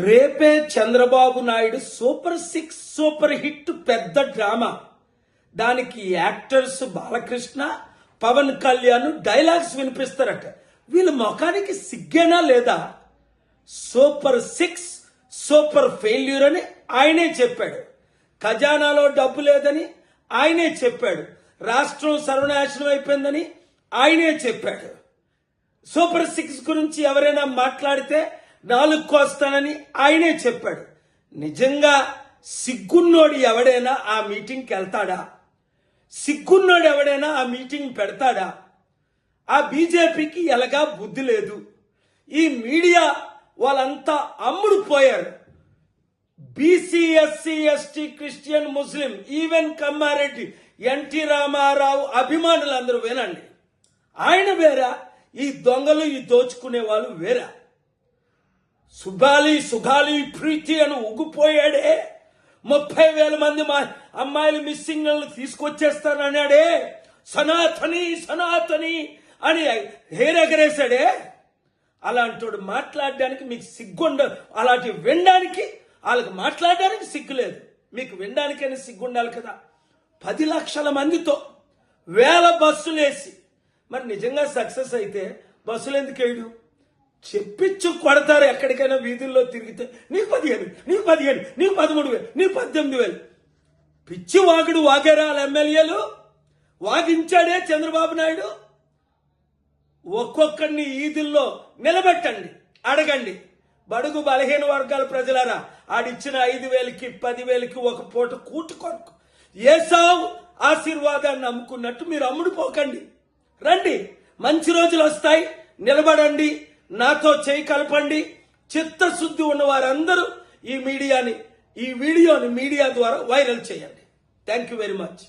రేపే Chandrababu Naidu super six super hit పెద్ద drama. దానికి యాక్టర్స్ బాలకృష్ణ పవన్ కళ్యాణ్ డైలాగ్స్ వినిపిస్తారట. వీళ్ళ ముఖానికి సిగ్గేనా లేదా? సూపర్ సిక్స్ సూపర్ ఫెయిల్యూర్ అని ఆయనే చెప్పాడు. ఖజానాలో డబ్బు లేదని ఆయనే చెప్పాడు. రాష్ట్రం సర్వనాశనం అయిపోయిందని ఆయనే చెప్పాడు. సూపర్ సిక్స్ గురించి ఎవరైనా మాట్లాడితే నాలుగు కోస్తానని ఆయనే చెప్పాడు. నిజంగా సిగ్గున్నోడు ఎవడైనా ఆ మీటింగ్కి వెళ్తాడా? సిగ్గున్నోడు ఎవడైనా ఆ మీటింగ్ పెడతాడా? ఆ బీజేపీకి ఎలాగా బుద్ధి లేదు. ఈ మీడియా వాళ్ళంతా అమ్ముడు పోయారు. BC SC ST Christian Muslim even Kammareddy NT Ramarao అభిమానులు అందరూ వినండి ఆయన వేరా? ఈ దొంగలు ఈ దోచుకునే వాళ్ళు వేరా? సుగాలి సుగాలి ప్రీతి అని ఉగ్గిపోయాడే ముప్పై వేల మంది మా అమ్మాయిలు మిస్సింగ్ తీసుకొచ్చేస్తానన్నాడే. సనాతని సనాతని అని హేరెగరేశాడే. అలాంటోడు మాట్లాడడానికి మీకు సిగ్గుండ అలాంటి వినడానికి వాళ్ళకి మాట్లాడడానికి సిగ్గు లేదు మీకు వినడానికైనా సిగ్గు ఉండాలి కదా. పది లక్షల మందితో వేల బస్సులు వేసి మరి నిజంగా సక్సెస్ అయితే బస్సులు ఎందుకు వేయడం? చెప్పించు కొడతారు ఎక్కడికైనా వీధుల్లో తిరిగితే. నీకు పదిహేను నీకు పదిహేను నీకు పదమూడు వేలు నీకు పద్దెనిమిది వేలు. పిచ్చి వాగుడు వాగారా వాళ్ళ ఎమ్మెల్యేలు? వాగించాడే చంద్రబాబు నాయుడు? ఒక్కొక్కడిని ఈదుల్లో నిలబెట్టండి అడగండి. బడుగు బలహీన వర్గాల ప్రజలారా ఆడిచ్చిన ఐదు వేలకి పదివేలకి ఒక పూట కూటు కొనుక్కు. ఏసావు ఆశీర్వాదాన్ని నమ్ముకున్నట్టు మీరు అమ్ముడుపోకండి. రండి మంచి రోజులు వస్తాయి నిలబడండి. నాతో చేయి కలపండి. చిత్తశుద్ధి ఉన్న వారందరూ ఈ మీడియాని ఈ వీడియోని మీడియా ద్వారా వైరల్ చేయండి. Thank you very much